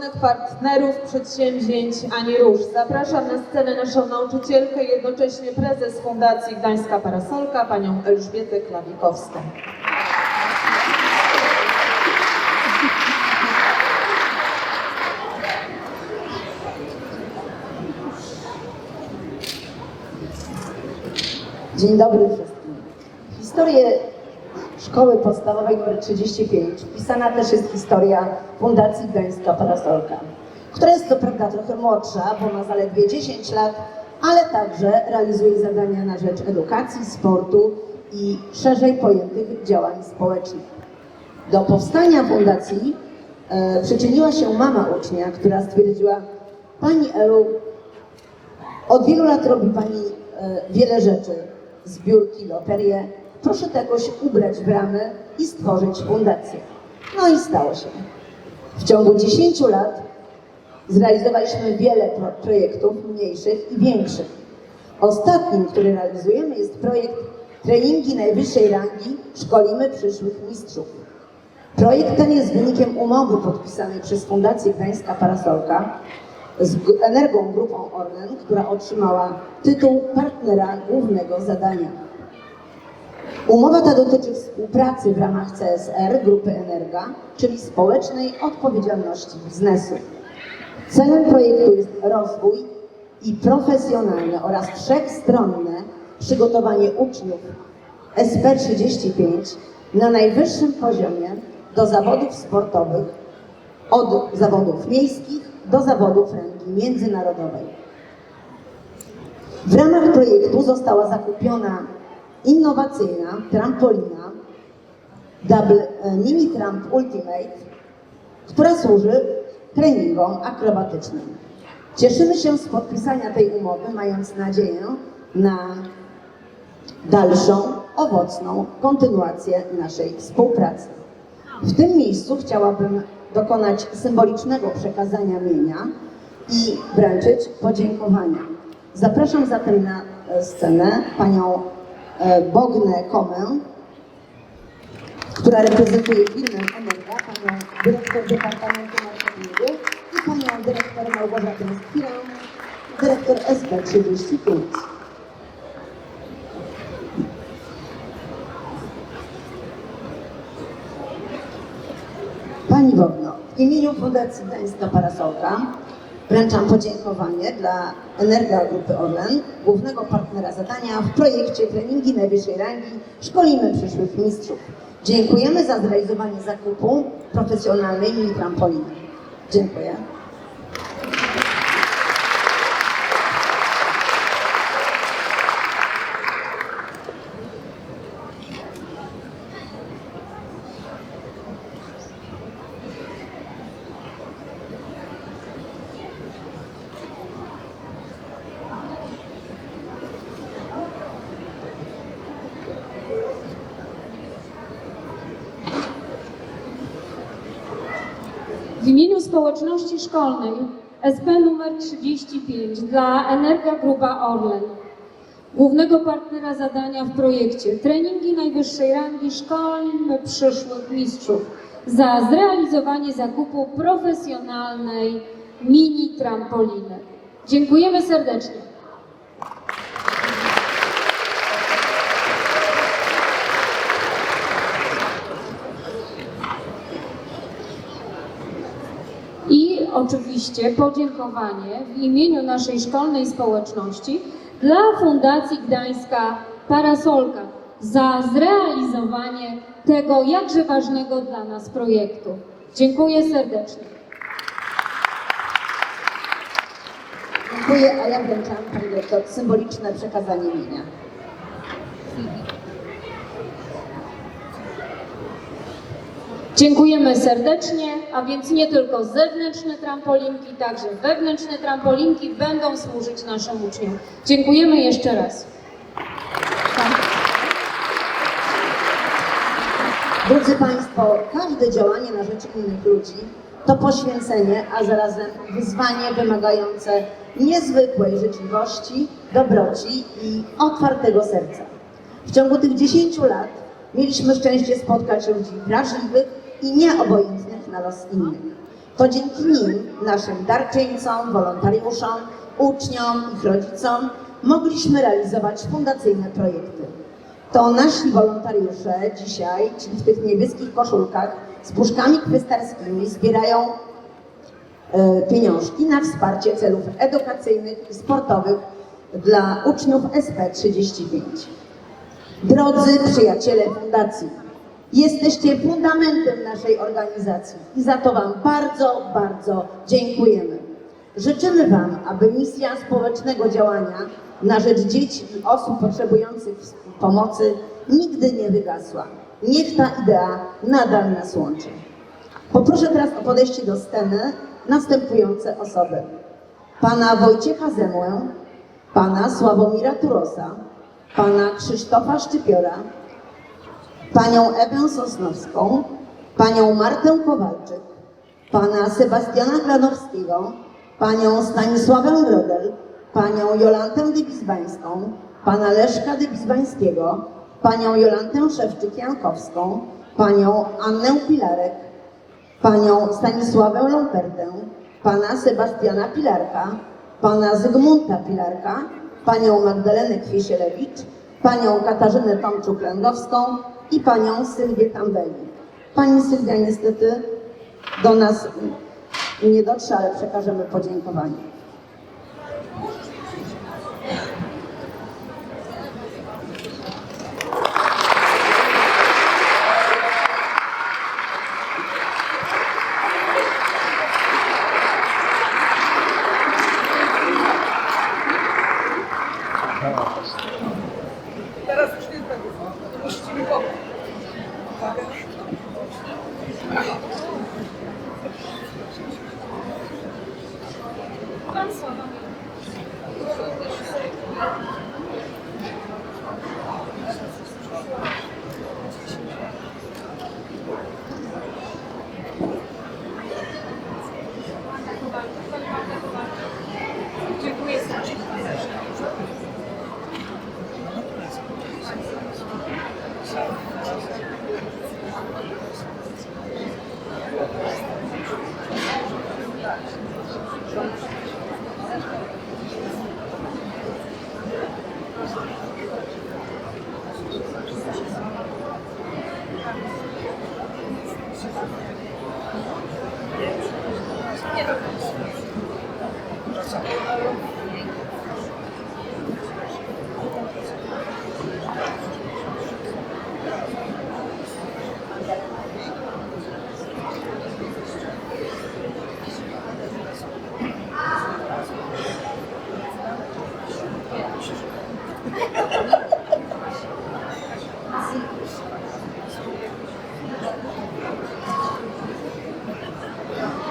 głównych partnerów przedsięwzięć Ani Róż. Zapraszam na scenę naszą nauczycielkę jednocześnie prezes Fundacji Gdańska Parasolka, panią Elżbietę Klawikowską. Dzień dobry wszystkim. Historię Szkoły Podstawowej nr 35 wpisana też jest historia Fundacji Gdańska Parasolka, która jest co prawda trochę młodsza, bo ma zaledwie 10 lat, ale także realizuje zadania na rzecz edukacji, sportu i szerzej pojętych działań społecznych. Do powstania fundacji e, przyczyniła się mama ucznia, która stwierdziła, Pani Elu, od wielu lat robi Pani e, wiele rzeczy, zbiórki, loterie. Proszę jakoś ubrać w ramy i stworzyć fundację. No i stało się. W ciągu 10 lat zrealizowaliśmy wiele pro- projektów mniejszych i większych. Ostatnim, który realizujemy jest projekt Treningi najwyższej rangi Szkolimy przyszłych mistrzów. Projekt ten jest wynikiem umowy podpisanej przez Fundację Gdańska Parasolka z Energą Grupą Orlen, która otrzymała tytuł partnera głównego zadania. Umowa ta dotyczy współpracy w ramach CSR Grupy Energa, czyli społecznej odpowiedzialności biznesu. Celem projektu jest rozwój i profesjonalne oraz wszechstronne przygotowanie uczniów SP35 na najwyższym poziomie do zawodów sportowych, od zawodów miejskich do zawodów rangi międzynarodowej. W ramach projektu została zakupiona innowacyjna trampolina Double e, Mini Tramp Ultimate, która służy treningom akrobatycznym. Cieszymy się z podpisania tej umowy, mając nadzieję na dalszą, owocną kontynuację naszej współpracy. W tym miejscu chciałabym dokonać symbolicznego przekazania mienia i wręczyć podziękowania. Zapraszam zatem na e, scenę panią Bognę Komę, która reprezentuje firmę Energa, panią dyrektor Departamentu Marketingu i panią dyrektor Małgorzatę Skirę, dyrektor SP35. Pani Bogno, w imieniu Fundacji Gdańska Parasolka wręczam podziękowanie dla Energa Grupy Orlen, głównego partnera zadania w projekcie Treningi Najwyższej Rangi Szkolimy Przyszłych Mistrzów. Dziękujemy za zrealizowanie zakupu profesjonalnej mini trampoliny. Dziękuję. W imieniu społeczności szkolnej SP numer 35 dla Energa Grupa Orlen, głównego partnera zadania w projekcie Treningi najwyższej rangi szkolimy przyszłych mistrzów za zrealizowanie zakupu profesjonalnej mini trampoliny. Dziękujemy serdecznie. I oczywiście podziękowanie w imieniu naszej szkolnej społeczności dla Fundacji Gdańska Parasolka za zrealizowanie tego jakże ważnego dla nas projektu. Dziękuję serdecznie. Dziękuję, a ja wręczam Pani Dyrektor symboliczne przekazanie mienia. Dziękujemy serdecznie, a więc nie tylko zewnętrzne trampolinki, także wewnętrzne trampolinki będą służyć naszym uczniom. Dziękujemy jeszcze raz. Drodzy Państwo, każde działanie na rzecz innych ludzi to poświęcenie, a zarazem wyzwanie wymagające niezwykłej życzliwości, dobroci i otwartego serca. W ciągu tych 10 lat mieliśmy szczęście spotkać ludzi wrażliwych i nieobojętnych na los innych. To dzięki nim, naszym darczyńcom, wolontariuszom, uczniom, ich rodzicom, mogliśmy realizować fundacyjne projekty. To nasi wolontariusze dzisiaj, czyli w tych niebieskich koszulkach z puszkami kwestarskimi zbierają e, pieniążki na wsparcie celów edukacyjnych i sportowych dla uczniów SP35. Drodzy przyjaciele Fundacji, jesteście fundamentem naszej organizacji i za to Wam bardzo, bardzo dziękujemy. Życzymy Wam, aby misja społecznego działania na rzecz dzieci i osób potrzebujących pomocy nigdy nie wygasła. Niech ta idea nadal nas łączy. Poproszę teraz o podejście do sceny następujące osoby. Pana Wojciecha Zemłę, pana Sławomira Turosa, pana Krzysztofa Szczypiora, panią Ewę Sosnowską, panią Martę Kowalczyk, pana Sebastiana Granowskiego, panią Stanisławę Grodel, panią Jolantę Dybizbańską, pana Leszka Dybizbańskiego, panią Jolantę Szewczyk-Jankowską, panią Annę Pilarek, panią Stanisławę Lompertę, pana Sebastiana Pilarka, pana Zygmunta Pilarka, panią Magdalenę Kwiesielewicz, panią Katarzynę Tomczuk-Lęgowską i panią Sylwię Tambeli. Pani Sylwia niestety do nas nie dotrze, ale przekażemy podziękowanie. 行こう。Burası.